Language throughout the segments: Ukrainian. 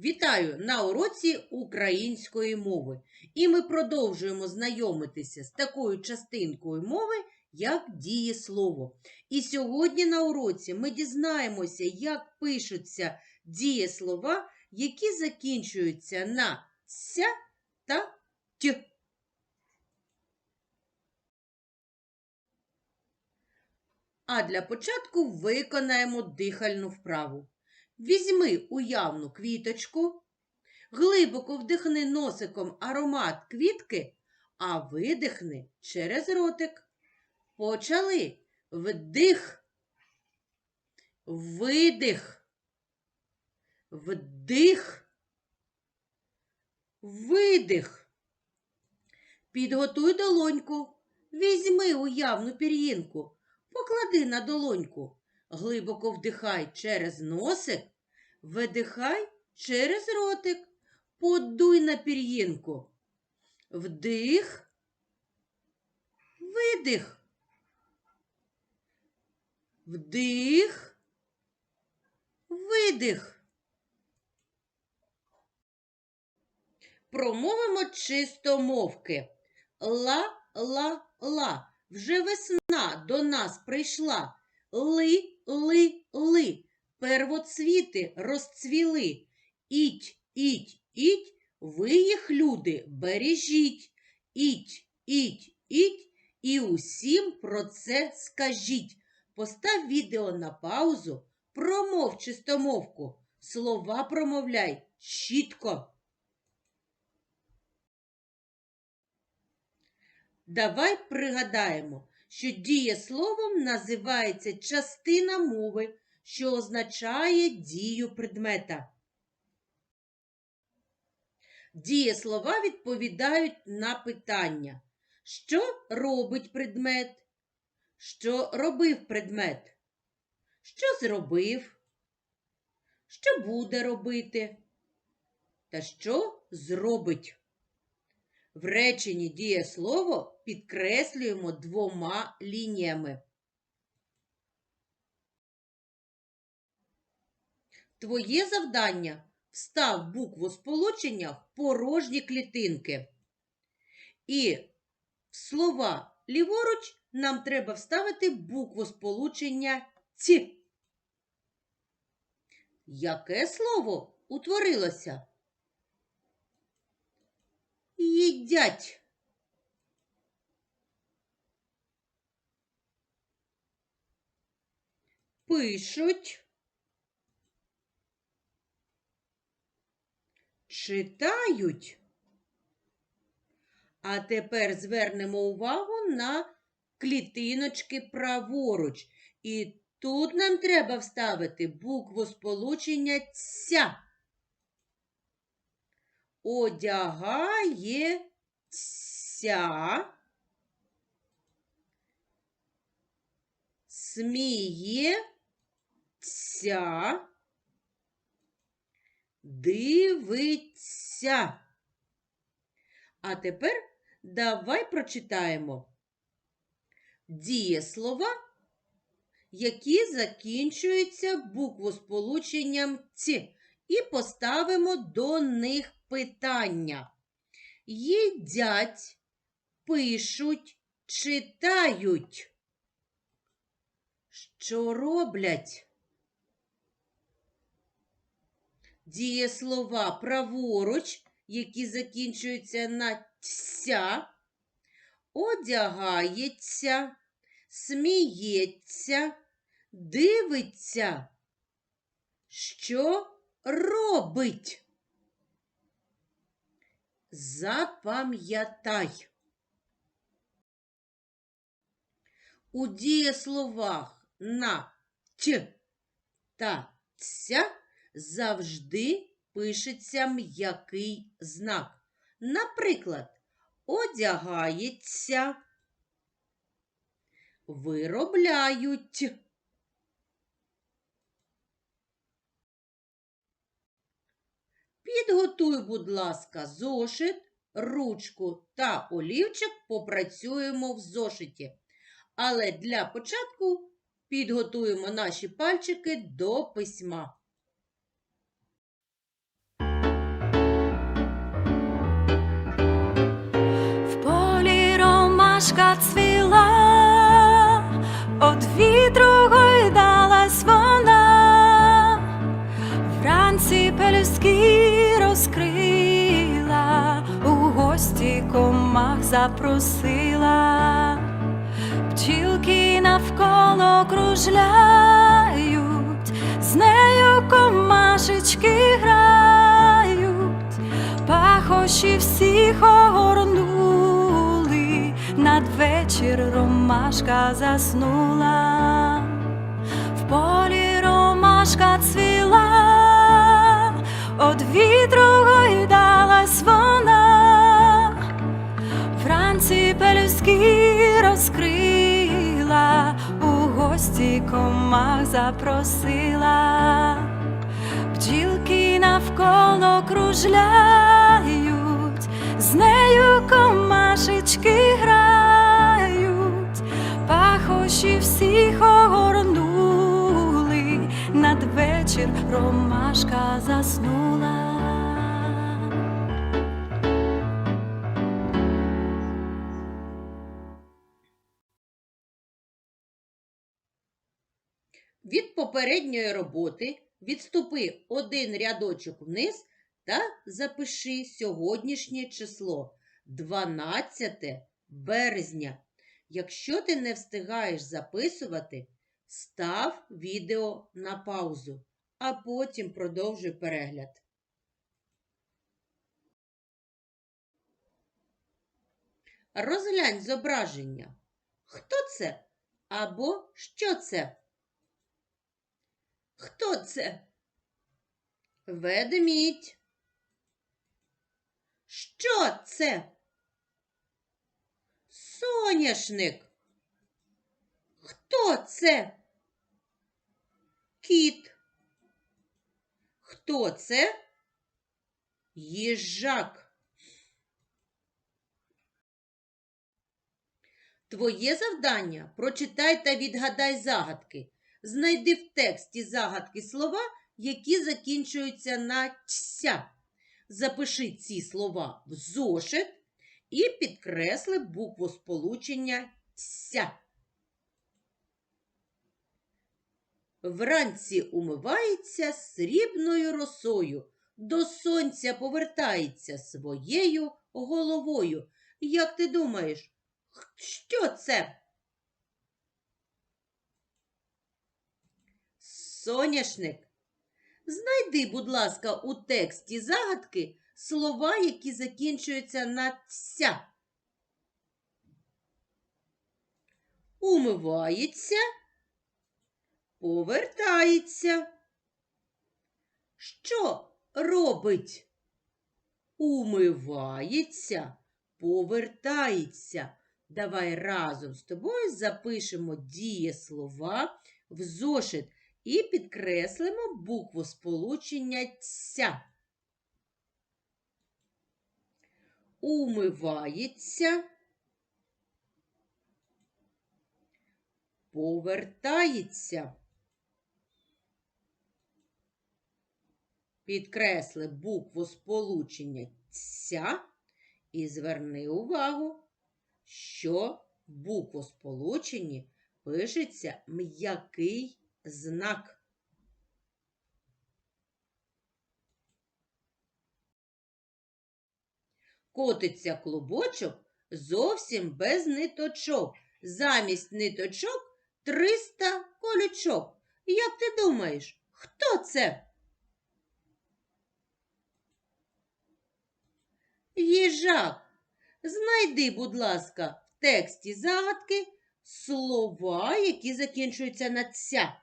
Вітаю на уроці української мови. І ми продовжуємо знайомитися з такою частинкою мови, як дієслово. І сьогодні на уроці ми дізнаємося, як пишуться дієслова, які закінчуються на ся та т. А для початку виконаємо дихальну вправу. Візьми уявну квіточку, глибоко вдихни носиком аромат квітки, а видихни через ротик. Почали. Вдих, видих, вдих, видих. Підготуй долоньку. Візьми уявну пір'їнку, поклади на долоньку. Глибоко вдихай через носик, видихай через ротик. Подуй на пір'їнку. Вдих, видих. Вдих, видих. Промовимо чисто мовки. Ла-ла-ла. Вже весна до нас прийшла. Ли, ли, ли. Первоцвіти розцвіли. Іть, іть, іть, ви їх, люди, бережіть. Іть, іть, іть, і усім про це скажіть. Постав відео на паузу, промов чистомовку. Слова промовляй чітко. Давай пригадаємо, що дієсловом називається частина мови, що означає дію предмета. Дієслова відповідають на питання, що робить предмет, що робив предмет, що зробив, що буде робити, та що зробить. В реченні дієслово підкреслюємо двома лініями. Твоє завдання встав букву сполучення в порожні клітинки. І в слова ліворуч нам треба вставити букву сполучення ці. Яке слово утворилося? Їдять. Пишуть. Читають. А тепер звернемо увагу на клітиночки праворуч. І тут нам треба вставити букву сполучення ця. Одягається, сміється, дивиться. А тепер давай прочитаємо дієслова, які закінчуються буквосполученням ці, і поставимо до них питання. Їдять, пишуть, читають. Що роблять? Дієслова праворуч, які закінчуються на ся, одягається, сміється, дивиться. Що робить? Запам'ятай. У дієсловах на т та ця завжди пишеться м'який знак. Наприклад, одягається, виробляють. Підготуй, будь ласка, зошит, ручку та олівчик попрацюємо в зошиті. Але для початку підготуємо наші пальчики до письма. В полі ромашка цвіла, от вітру гойдалась вона, вранці пелюстки розкрила, у гості комах запросила, бджілки навколо кружляють, з нею комашечки грають, пахощі всіх огорнули, надвечір ромашка заснула, в полі ромашка цвіла, од вітру гойдалась вона, вранці пелюстки розкрила, у гості комах запросила, бджілки навколо кружляють, з нею комашечки надвечір ромашка заснула. Від попередньої роботи відступи один рядочок вниз та запиши сьогоднішнє число 12 березня. Якщо ти не встигаєш записувати, став відео на паузу, а потім продовжуй перегляд. Розглянь зображення. Хто це або що це? Хто це? Ведмідь. Що це? Соняшник. Хто це? Кіт. Хто це? Їжак. Твоє завдання прочитай та відгадай загадки. Знайди в тексті загадки слова, які закінчуються на «ся». Запиши ці слова в зошит і підкресли букву сполучення «ся». Вранці умивається срібною росою, до сонця повертається своєю головою. Як ти думаєш, що це? Соняшник. Знайди, будь ласка, у тексті загадки слова, які закінчуються на «ся». Умивається, повертається. Що робить? Умивається, повертається. Давай разом з тобою запишемо дієслова в зошит і підкреслимо букву сполучення «ся». Умивається, повертається. Підкресли букву сполучення «ся» і зверни увагу, що в буквосполученні пишеться м'який знак. Котиться клубочок зовсім без ниточок. Замість ниточок 300 колючок. Як ти думаєш, хто це? Їжак. Знайди, будь ласка, в тексті загадки слова, які закінчуються на ця.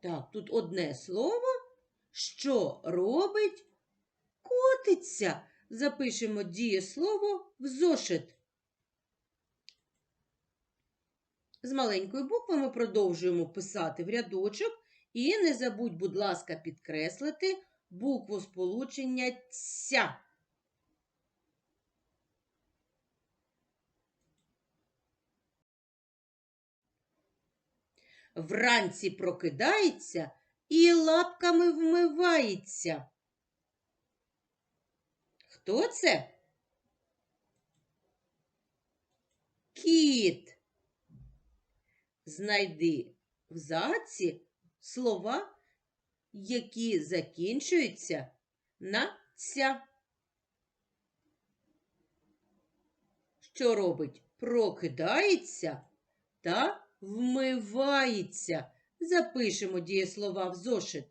Так, тут одне слово. Що робить? Котиться. Запишемо дієслово в зошит. З маленької букви ми продовжуємо писати в рядочок і не забудь, будь ласка, підкреслити букву сполучення ця. Вранці прокидається і лапками вмивається. Хто це? кіт. Знайди в загадці слова, які закінчуються на ця. Що робить? Прокидається та вмивається. Запишемо дієслова в зошит.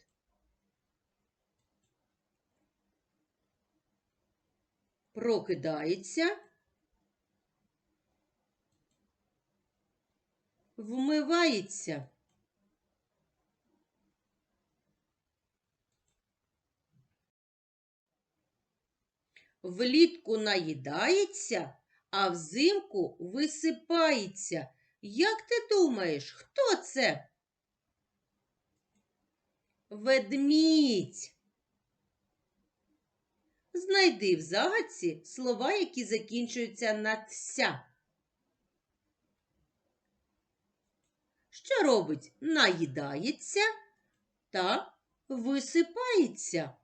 Прокидається. Вмивається. Влітку наїдається, а взимку висипається. Як ти думаєш, хто це? Ведмідь. Знайди в загадці слова, які закінчуються на «ся». Що робить? Наїдається та висипається.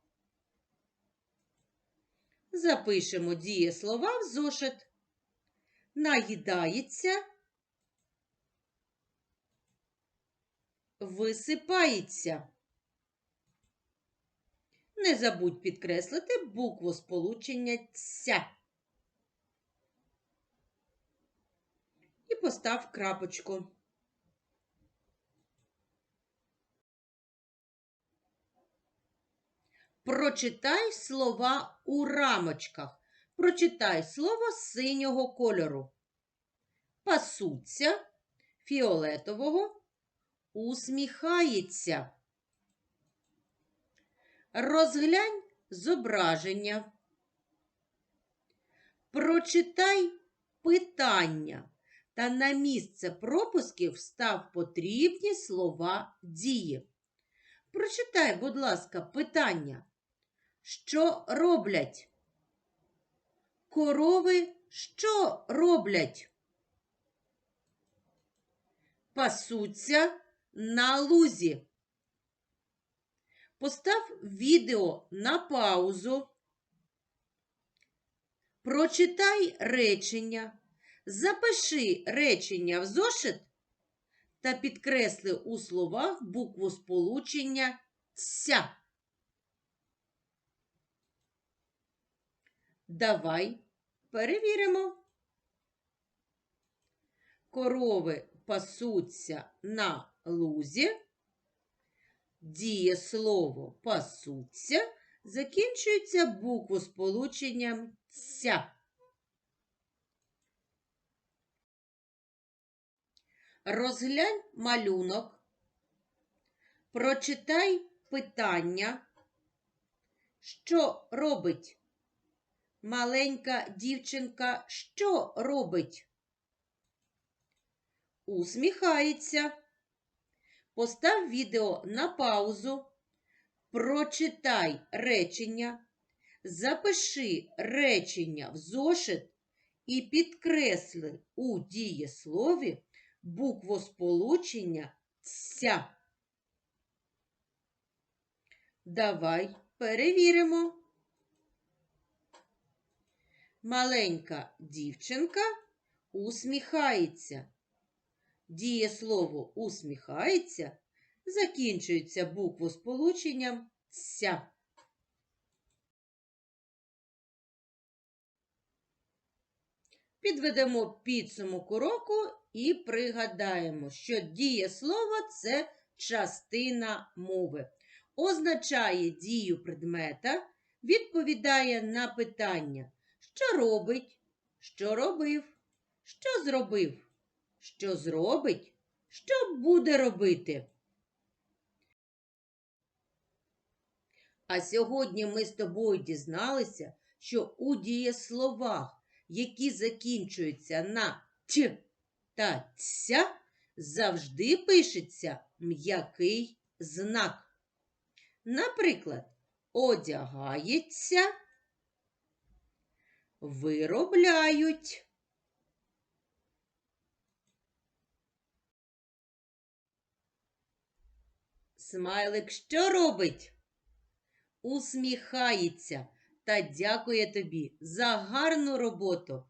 Запишемо дієслова в зошит. Наїдається, висипається. Не забудь підкреслити букву сполучення ця. І постав крапочку. Прочитай слова у рамочках. Прочитай слово синього кольору. Пасуться фіолетового, усміхається. Розглянь зображення. Прочитай питання та на місце пропусків встав потрібні слова дії. Прочитай, будь ласка, питання. Що роблять? Корови що роблять? Пасуться на лузі. Постав відео на паузу. Прочитай речення. Запиши речення в зошит та підкресли у словах букву сполучення «ся». Давай перевіримо. Корови пасуться на лузі. Дієслово пасуться закінчується буквосполученням «ся». Розглянь малюнок. Прочитай питання. Що робить? Маленька дівчинка що робить? Усміхається. Постав відео на паузу. Прочитай речення. Запиши речення в зошит і підкресли у дієслові буквосполучення «ся». Давай перевіримо. Маленька дівчинка усміхається. Дієслово усміхається закінчується буквосполученням «ся». Підведемо підсумок уроку і пригадаємо, що дієслово – це частина мови. Означає дію предмета, відповідає на питання, що робить, що робив, що зробив, що зробить, що буде робити. А сьогодні ми з тобою дізналися, що у дієсловах які закінчуються на ч та ця, завжди пишеться м'який знак. Наприклад, одягається, виробляють. Смайлик що робить? Усміхається та дякує тобі за гарну роботу.